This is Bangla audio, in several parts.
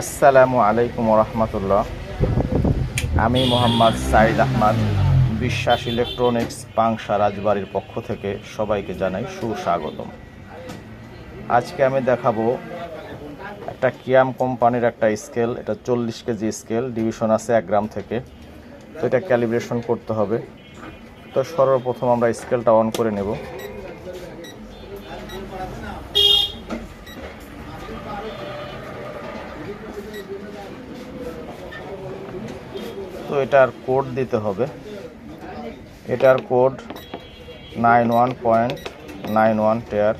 আসসালামু আলাইকুম রহমতুল্লাহ আমি মোহাম্মদ সাইদ আহমদ, বিশ্বাস ইলেকট্রনিক্স পাংশা রাজবাড়ির পক্ষ থেকে সবাইকে জানাই সুস্বাগতম। আজকে আমি দেখাবো একটা কিয়াম কোম্পানির একটা স্কেল, এটা চল্লিশ কেজি স্কেল, ডিভিশন আছে এক গ্রাম থেকে। তো এটা ক্যালিব্রেশন করতে হবে। তো সর্বপ্রথম আমরা স্কেলটা অন করে নেব। তো এটার কোড দিতে হবে। এটার code nine one point nine one টেয়ার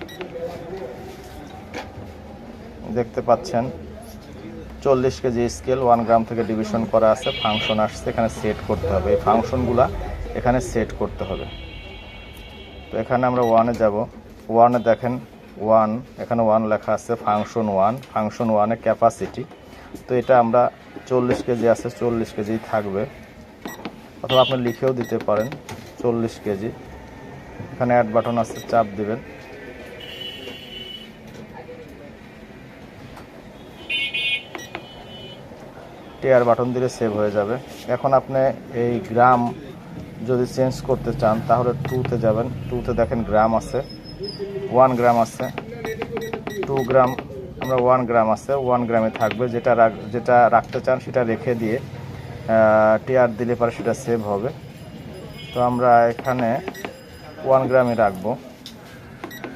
দেখতে পাচ্ছেন, চল্লিশ কেজি স্কেল ওয়ান গ্রাম থেকে ডিভিশন করা আছে ফাংশন আসছে, এখানে সেট করতে হবে। এই ফাংশনগুলা এখানে সেট করতে হবে। তো এখানে আমরা ওয়ানে যাব। ওয়ানে দেখেন ওয়ান এখানে ওয়ান লেখা আছে ফাংশন ওয়ান ফাংশন ওয়ানে ক্যাপাসিটি তো এটা আমরা চল্লিশ কেজি আছে, চল্লিশ কেজি থাকবে। অথবা আপনি লিখেও দিতে পারেন, চল্লিশ কেজি। এখানে অ্যাড বাটন আছে, চাপ দিবেন। টেয়ার বাটন দিলে সেভ হয়ে যাবে। এখন আপনি এই গ্রাম যদি চেঞ্জ করতে চান, তাহলে টুতে যাবেন। টুতে দেখেন গ্রাম আছে ওয়ান গ্রাম আছে টু গ্রাম আমরা ওয়ান গ্রাম আছে ওয়ান গ্রামে থাকবে। যেটা যেটা রাখতে চান সেটা রেখে দিয়ে টিয়ার দিলে পরে সেটা সেভ হবে। তো আমরা এখানে ওয়ান গ্রামে রাখব।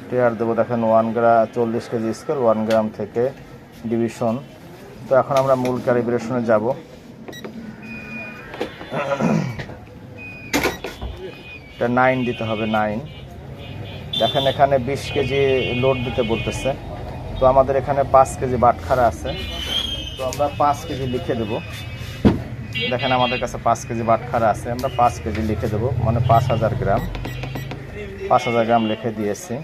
টিয়ার দেবো, দেখেন ওয়ান গ্রাম চল্লিশ কেজি স্কেল ওয়ান গ্রাম থেকে ডিভিশন তো এখন আমরা মূল ক্যালিব্রেশনে যাব। এটা নাইন দিতে হবে নাইন দেখেন এখানে বিশ কেজি লোড দিতে বলতেছে। তো আমাদের এখানে পাঁচ কেজি বাটখারা আছে। তো আমরা পাঁচ কেজি লিখে দেব। দেখেন আমাদের কাছে পাঁচ কেজি বাটখারা আছে। আমরা পাঁচ কেজি লিখে দেব। মানে পাঁচ হাজার গ্রাম। পাঁচ হাজার গ্রাম লিখে দিয়েছি।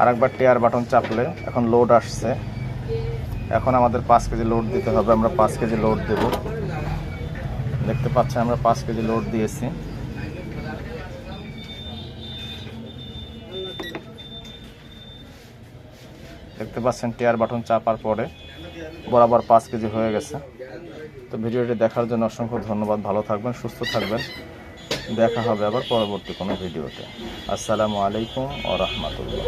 আরেকবার টেয়ার বাটন চাপলে এখন লোড আসছে। এখন আমাদের পাঁচ কেজি লোড দিতে হবে। আমরা পাঁচ কেজি লোড দেব। দেখতে পাচ্ছি আমরা পাঁচ কেজি লোড দিয়েছি। দেখতে পাচ্ছেন টিয়ার বাটন চাপার পরে বরাবর পাঁচ কেজি হয়ে গেছে। তো ভিডিওটি দেখার জন্য অসংখ্য ধন্যবাদ। ভালো থাকবেন, সুস্থ থাকবেন। দেখা হবে আবার পরবর্তী কোনো ভিডিওতে। আসসালামু আলাইকুম ও রহমতুল্লাহ।